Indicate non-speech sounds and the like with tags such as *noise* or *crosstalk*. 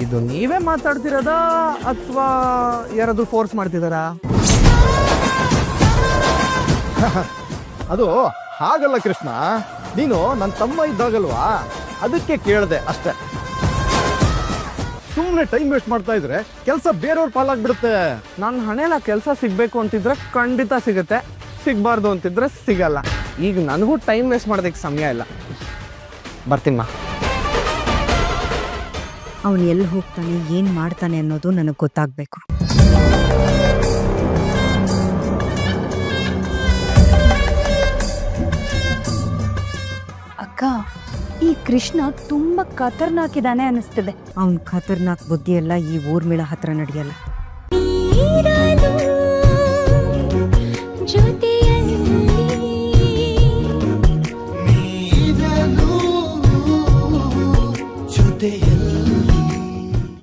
ಇದು ನೀವೇ ಮಾತಾಡ್ತಿರೋದಾ ಅಥವಾ ಯಾರಾದ್ರೂ ಫೋರ್ಸ್ ಮಾಡ್ತಿದ್ದಾರಾ *laughs* ಅದು ಹಾಗಲ್ಲ ಕೃಷ್ಣ. ನೀನು ನನ್ನ ತಮ್ಮ ಇದ್ದಾಗಲ್ವಾ? ಅದಕ್ಕೆ ಕೇಳಿದೆ ಅಷ್ಟೇ. ಸುಮ್ಮನೆ ಟೈಮ್ ವೇಸ್ಟ್ ಮಾಡ್ತಾ ಇದ್ರೆ ಕೆಲಸ ಬೇರೆಯವ್ರ ಪಾಲಾಗ್ಬಿಡುತ್ತೆ. ನನ್ನ ಹಣೆಲ್ಲ ಕೆಲಸ ಸಿಗಬೇಕು ಅಂತಿದ್ರೆ ಖಂಡಿತ ಸಿಗುತ್ತೆ. ಸಿಗಬಾರ್ದು ಅಂತಿದ್ರೆ ಸಿಗಲ್ಲ. ಈಗ ನನಗೂ ಟೈಮ್ ವೇಸ್ಟ್ ಮಾಡೋದಕ್ಕೆ ಸಮಯ ಇಲ್ಲ. ಬರ್ತೀನಮ್ಮ ಅವನು ಎಲ್ಲಿ ಹೋಗ್ತಾನೆ ಏನು ಮಾಡ್ತಾನೆ ಅನ್ನೋದು ನನಗೆ ಗೊತ್ತಾಗಬೇಕು. ಅಕ್ಕ ಈ ಕೃಷ್ಣ ತುಂಬಾ ಖತರ್ನಾಕ್ ಇದಾನೆ ಅನಿಸ್ತಿದೆ ಅವನ ಖತರ್ನಾಕ್ ಬುದ್ಧಿ ಎಲ್ಲ ಈ ಊರ್ಮಿಳ ಹತ್ರ ನಡೆಯಲ್ಲ. 的眼泪。